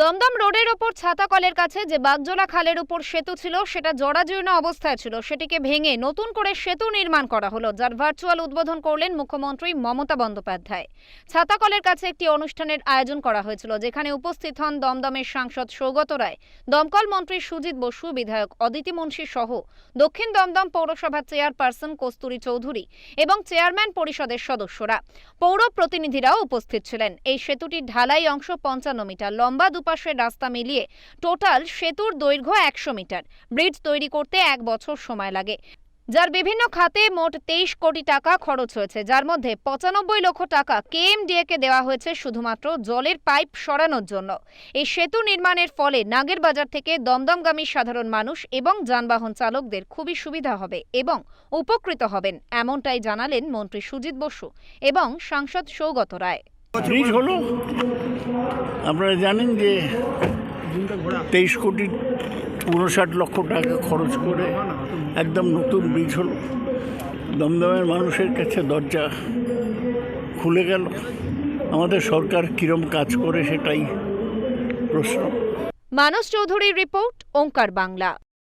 দমদম রোডের ওপর ছাতাকলের কাছে যে বাগজোলা খালের উপর সেতু ছিল, সেটা জরাজীর্ণ অবস্থায় ছিল। সেটিকে ভেঙে নতুন করে সেতু নির্মাণ করা হলো, যার ভার্চুয়াল উদ্বোধন করলেন মুখ্যমন্ত্রী মমতা বন্দ্যোপাধ্যায়। ছাতাকলের কাছে একটি অনুষ্ঠানের আয়োজন করা হয়েছিল, যেখানে উপস্থিত হন দমদমের সাংসদ সৌগত রায়, দমকল মন্ত্রী সুজিত বসু, বিধায়ক অদিতি মুন্সি সহ দক্ষিণ দমদম পৌরসভার চেয়ারপারসন কস্তুরী চৌধুরী এবং চেয়ারম্যান পরিষদের সদস্যরা। পৌর প্রতিনিধিরাও উপস্থিত ছিলেন। এই সেতুটির ঢালাই অংশ পঞ্চান্ন মিটার, লম্বা দুপাশের রাস্তা মিলিয়ে টোটাল সেতুর দৈর্ঘ্য একশো মিটার। ব্রিজ তৈরি করতে এক বছর সময় লাগে। যার বিভিন্ন খাতে মোট তেইশ কোটি টাকা খরচ হয়েছে। যার মধ্যে পঁচানব্বই লক্ষ টাকা কেএমডিএ কে দেওয়া হয়েছে শুধুমাত্র জলের পাইপ সরানোর জন্য। এই সেতু নির্মাণের ফলে নাগের বাজার থেকে দমদমগামী সাধারণ মানুষ এবং যানবাহন চালকদের খুবই সুবিধা হবে এবং উপকৃত হবেন, এমনটাই জানালেন মন্ত্রী সুজিত বসু এবং সাংসদ সৌগত রায়। ব্রিজ হলো? আপনারা জানেন যে তেইশ কোটি উনষাট লক্ষ টাকা খরচ করে একদম নতুন ব্রিজ হলো। দমদমের মানুষের কাছে দরজা খুলে গেল। আমাদের সরকার কীরম কাজ করে সেটাই প্রশ্ন। মানস চৌধুরীর রিপোর্ট ওঙ্কার বাংলা।